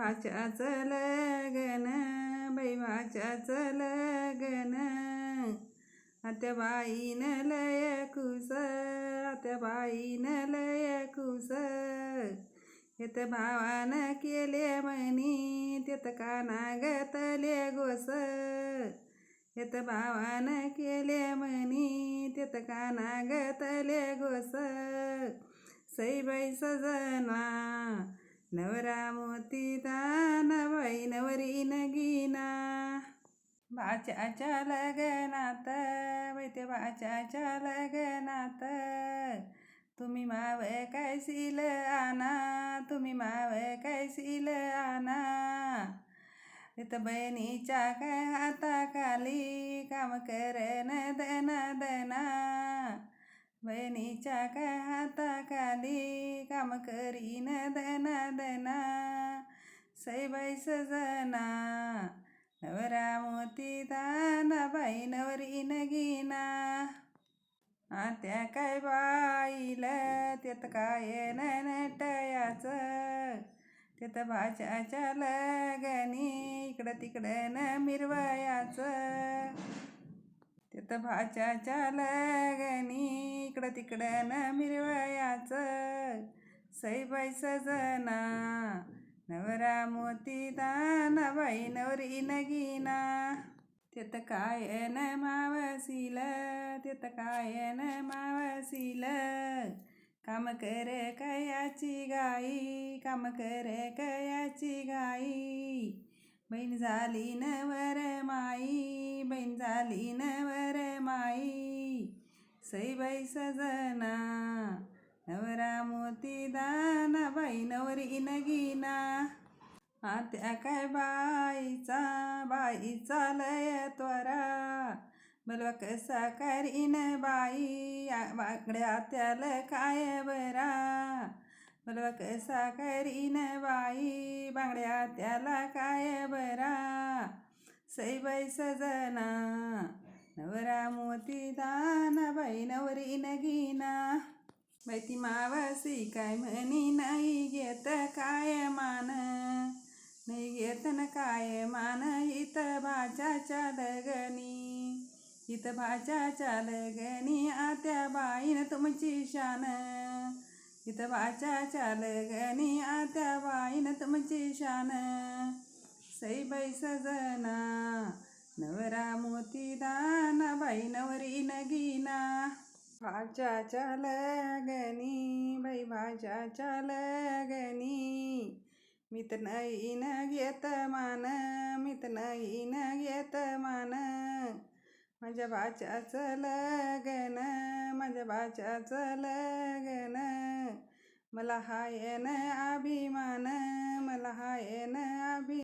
भाच्याचं लगन बाई भाच्याचं लगन आत्या बाईन लय कुस आत्या बाईन लय कुस. येत भावान केले म्हणी तेत काना गतले गोस. येत भावान केले म्हणी तेत काना गतले गोस. सईबाई सजना नवरा मोती दाना बाई नवरी नगीना भाच्याच्या लगनात बाई ते भाच्याच्या लगनात. तुम्ही माव काय आना आणा? तुम्ही माव काय सील आणा? इथं बहिणीच्या काय हाताखाली काम करन बहिणीच्या का हाताखाली काम करीन दना दना सईबाई सजना नवरा मोती दाना बाई नवरी नगीना आत्या काय बाईल त्यात काय नटयाच त्यात भाच्याच्या लगनी इकडं तिकडं न मिरवयाचं. तिथं भाच्याच्या लगनी इकडं तिकडं न मिरवयाचं. सईबाई सजना नवरा मोती दाना बाई नवरी नगीना. त्यात काय न मावसील त्यात काय न मावसील काम कर कयाची गाई काम कर कयाची गाई. बहीण झाली नवर माई बहीण झाली नवर माई. सईबाई सजना नवरा मोती दाना बाई नवरी नगीना. आत्या काय बाईचा बाईचा लय त्वरा. बलवा कसा करीन बाई बाकड्या त्याला काय बरा. बलवा कसा करीन बाई बांगड्या त्याला काय बरा? सईबाई सजना नवरा मोती दान बाई नवरी नगीना बाई ती मावासी काय म्हणी नाही घेत काय मान? नाही घेत न काय मान? इथं भाच्याच्या लगनी इथं भाच्याच्या लगनी आत्या बाईन तुमची शान. इथं भाच्याच्या लगनी आत्या बाईन तुमची म्हणजे शान. सईबाई सजना नवरा मोती दाना बाई नवरी नगीना. भाच्याच्या लगनी बाई भाच्याच्या लगनी मित नाही न घेत मान मित नाही न घेत मान. माझ्या भाच्याचं लगन माझ्या भाच्याचं लगन. मला हाय अभिमान मला हाय अभि